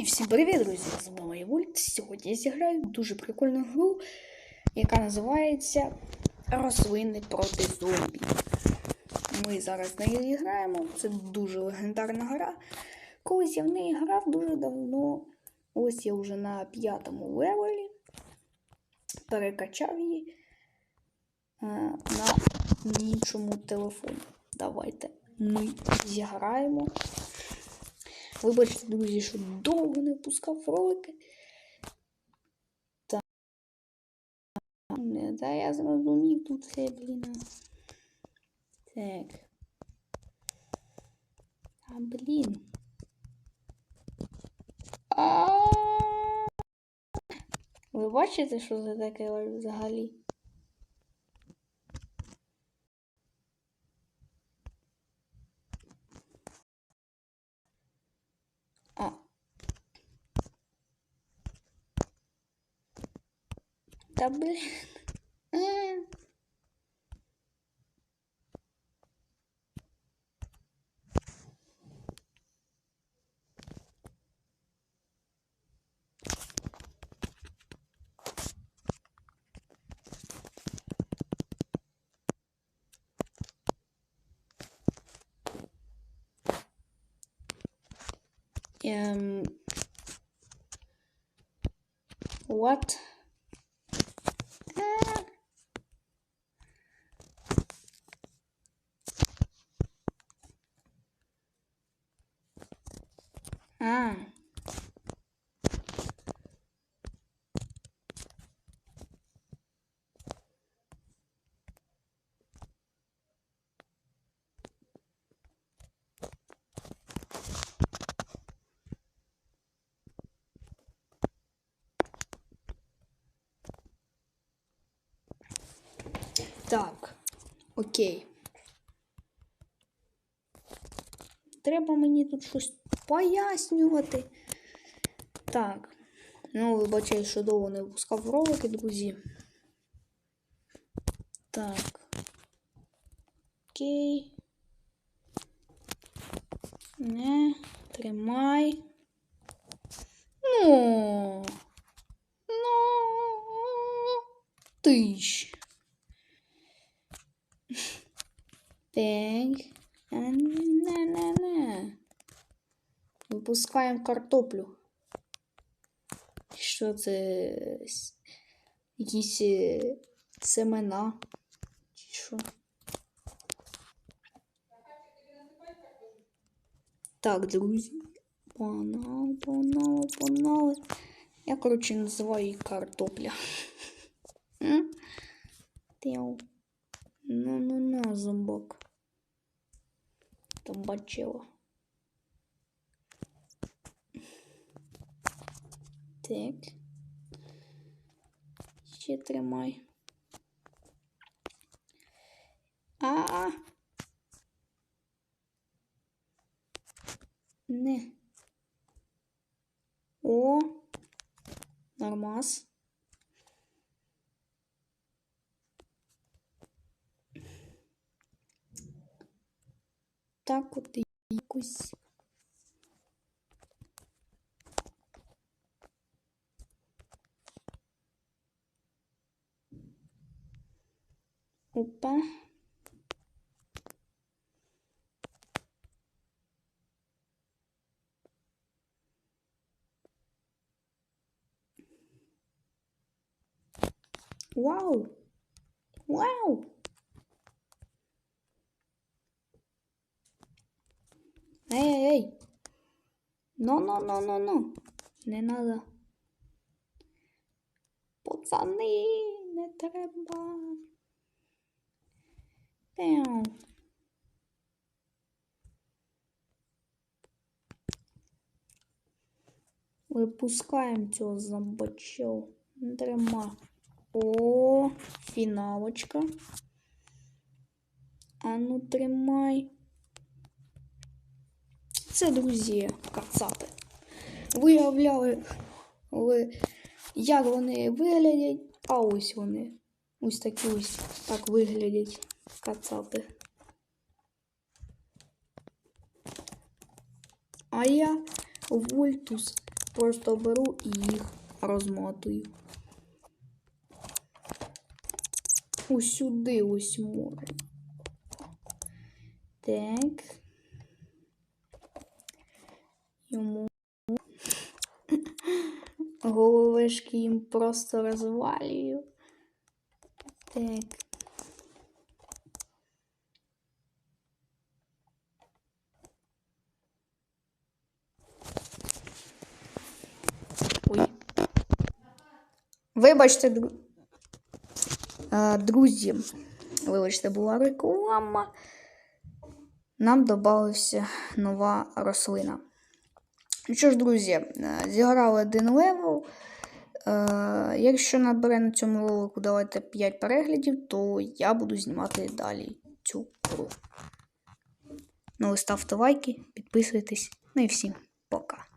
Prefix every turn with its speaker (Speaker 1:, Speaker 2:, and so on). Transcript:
Speaker 1: І всім привіт, друзі! З вами Вольт. Сьогодні я зіграю дуже прикольну гру, яка називається Рослини проти зомбі. Ми зараз в неї граємо. Це дуже легендарна гра. Колись я в неї грав дуже давно. Ось я вже на п'ятому левелі. Перекачав її е, на іншому телефоні. Давайте ми зіграємо. Вибачте, друзі, що довго не пускав ролики. Та, та я зрозумів тут все, блін. Так. А, блін. А. Ви бачите, що це таке взагалі? Да блин. М. Um, what? Ah. Так, окей. Треба мені тут щось пояснювати. Так. Ну, вибачай, що довго не випускав ролики, друзі. Так. Окей. Не, тримай. Ну. Ну. Тиш. Так. Не-не-не. Випускаємо картоплю. Що це? Якісь е, семена? Чи? Так, друзі. Погнали, погнали, погнали. Я, коротше, називаю її картопля. Ну-ну-ну, зомбак. Там бачила. Так. Ще тримай. А. Не. О. Нормас. Так от якось. Опа. Вау! Вау! Ей, ей, ей. Ну, ну, ну, ну, ну. Не надо. Пацани, не треба. Пяу. Випускаємо цього зомбачок. Не треба. О, фіналочка. А ну тримай. Це друзі кацапи. Виявляли, ви, як вони виглядять, а ось вони. Ось такі ось так виглядять кацапи. А я Вольтус Просто беру і їх розмотую. Ось сюди ось можу. Так. Йому головешки їм просто розвалюю. Так. Вибачте. Е, друзі. Вибачте, була реклама. Нам додався нова рослина. Ну що ж, друзі, е, зіграли один левел. Е, Якщо набере на цьому ролику давайте 5 переглядів, то я буду знімати далі цю гру. Ну, ставте лайки, підписуйтесь. Ну і всім пока.